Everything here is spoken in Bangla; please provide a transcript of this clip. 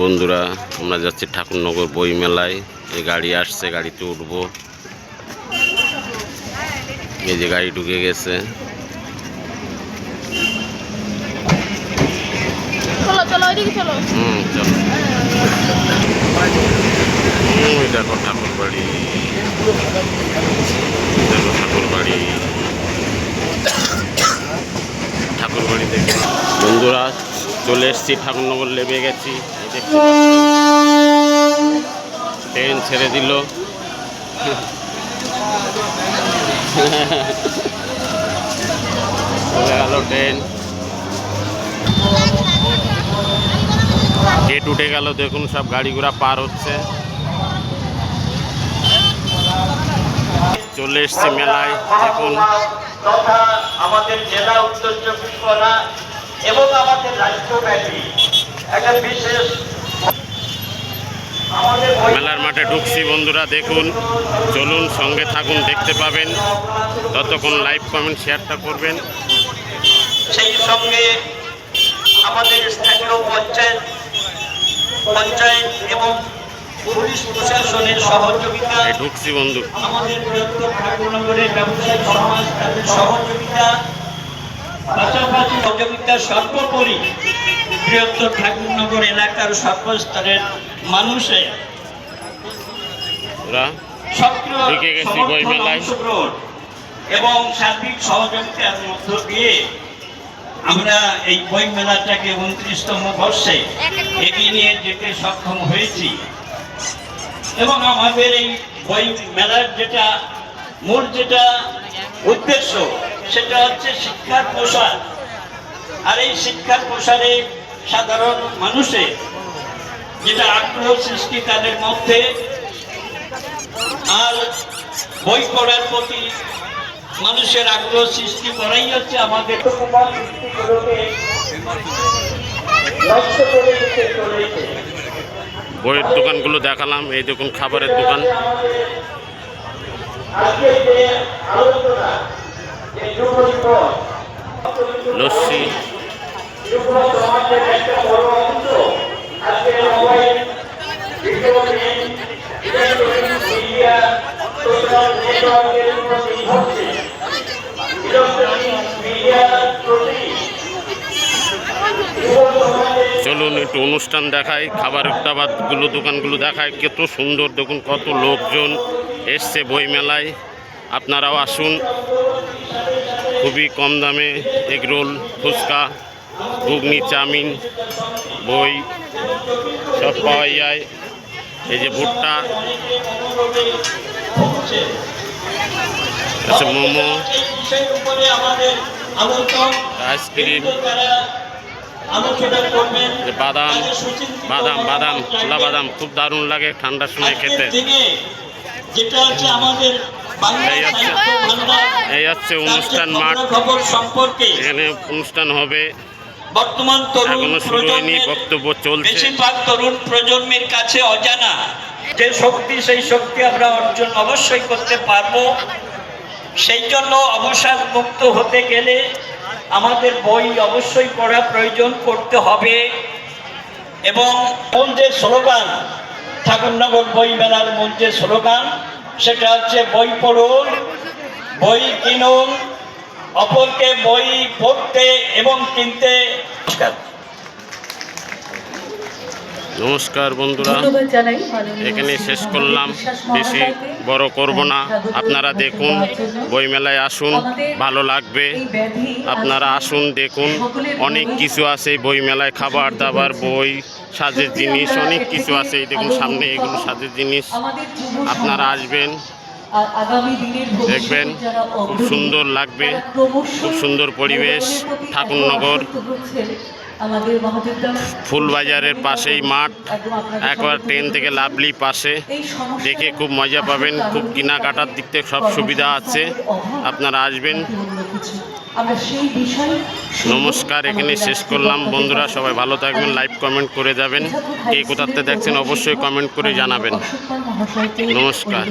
বন্ধুরা আমরা যাচ্ছি ঠাকুরনগর বই মেলায় এই গাড়ি আসছে গাড়িতে উঠবো। এই যে গাড়ি ঢুকে গেছে। হুম চলো। দেখো ঠাকুর বাড়ি দেখো ঠাকুর বাড়ি ঠাকুর বাড়ি দেখে। বন্ধুরা চলে এসেছি, ঠাকুরনগর লেবে গেছি। ট্রেন ছেড়ে দিল। চলে গেল ট্রেন। গেট উঠে গেল, দেখুন সব গাড়ি ঘোড়া পার হচ্ছে। চলে এসছি মেলায়, দেখুন। আমাদের জেলা উত্তর চব্বিশ পরগনা এবং আমাদের রাজ্যব্যাপী একটা বিশেষ মেলার মাঠে ঢুকছি বন্ধুরা দেখুন চলুন সঙ্গে থাকুন দেখতে পাবেন। ততক্ষণ লাইভ কমেন্ট শেয়ারটা করবেন। সেই সঙ্গে আমাদের স্থানীয় পঞ্চায়েত পঞ্চায়েত এবং পুলিশ প্রশাসনের সহযোগিতা ঢুকছি বন্ধু। আমাদের সমাজ সহযোগিতা পাশাপাশি সহযোগিতা সর্বোপরি বৃহত্তর ঠাকুরনগর এলাকার সর্বস্তরের মানুষের এবং সার্বিক সহযোগিতার মধ্য দিয়ে আমরা এই বই মেলাটাকে উনত্রিশতম বর্ষে এগিয়ে নিয়ে যেতে সক্ষম হয়েছি। এবং আমাদের এই বই মেলার যেটা মূল যেটা উদ্দেশ্য, সেটা হচ্ছে শিক্ষার প্রসার। আর এই শিক্ষার প্রসারে সাধারণ মানুষের যেটা আগ্রহ সৃষ্টি তাদের মধ্যে, আর বই পড়ার প্রতি মানুষের আগ্রহ সৃষ্টি করাই হচ্ছে আমাদের বইয়ের দোকানগুলো দেখালাম, এই দেখুন খাবারের দোকান। আজকে যে আলোচনা যে যুব লস্যি। যুব সমাজের একটা বড় অংশ আজকে মোবাইল ভিডিও মিডিয়া সোশ্যাল নেটওয়ার্কের উপর নির্ভরশীল ইলেকট্রনিক মিডিয়ার প্রতি যুব সমাজের চলুন একটু অনুষ্ঠান দেখাই খাবার টাবারগুলো দোকানগুলো দেখায় কত সুন্দর দেখুন কত লোকজন এসছে বই মেলায় আপনারাও আসুন। খুবই কম দামে এগরোল ফুচকা ঘুগনি চাউমিন বই সব পাওয়া যায়। এই যে ভুট্টা আছে মোমো আইসক্রিম তারা আলোচনা করবেন যে বাদাম বাদাম বাদাম খোলা বাদাম খুব দারুণ লাগে ঠান্ডার সময় খেতে। যেটা হচ্ছে আমাদের এই হচ্ছে- অনুষ্ঠান মাঠ। খবর সম্পর্কে এখানে অনুষ্ঠান হবে। বর্তমান তরুণ প্রজন্মের বক্তব্য চলছে। বেশিরভাগ তরুণ প্রজন্মের কাছে অজানা যে শক্তি সেই শক্তি আমরা অর্জন অবশ্যই করতে পারব। সেই জন্য অবসাদ মুক্ত হতে গেলে আমাদের বই অবশ্যই পড়া প্রয়োজন করতে হবে। এবং কোন যে স্লোগান, ঠাকুরনগর বই মেলার মূল যে স্লোগান, সেটা হচ্ছে বই পড়ুন, বই কিনুন, অপরকে বই পড়তে এবং কিনতে। নমস্কার। নমস্কার বন্ধুরা। এখানে শেষ করলাম। বেশি। বড় করব না। আপনারা দেখুন। বইমেলায় আসুন ভালো লাগবে। আপনারা আসুন দেখুন অনেক কিছু আছে বইমেলায় খাবার দাবার বই সাজের জিনিস অনেক কিছু আছে। এই দেখুন সামনে এগুলো সাজের জিনিস। আপনারা আসবেন। দেখবেন খুব সুন্দর লাগবে খুব সুন্দর পরিবেশ ঠাকুরনগর। ফুলবাজারের পাশেই মাঠ একবার ট্রেন থেকে লাভলি পাশে দেখে খুব মজা পাবেন। খুব কেনাকাটার দিক থেকে সব সুবিধা আছে। আপনারা আসবেন। নমস্কার এখানে শেষ করলাম। বন্ধুরা সবাই ভালো থাকবেন লাইভ কমেন্ট করে যাবেন। কে কোথাতে দেখছেন অবশ্যই কমেন্ট করে জানাবেন। নমস্কার।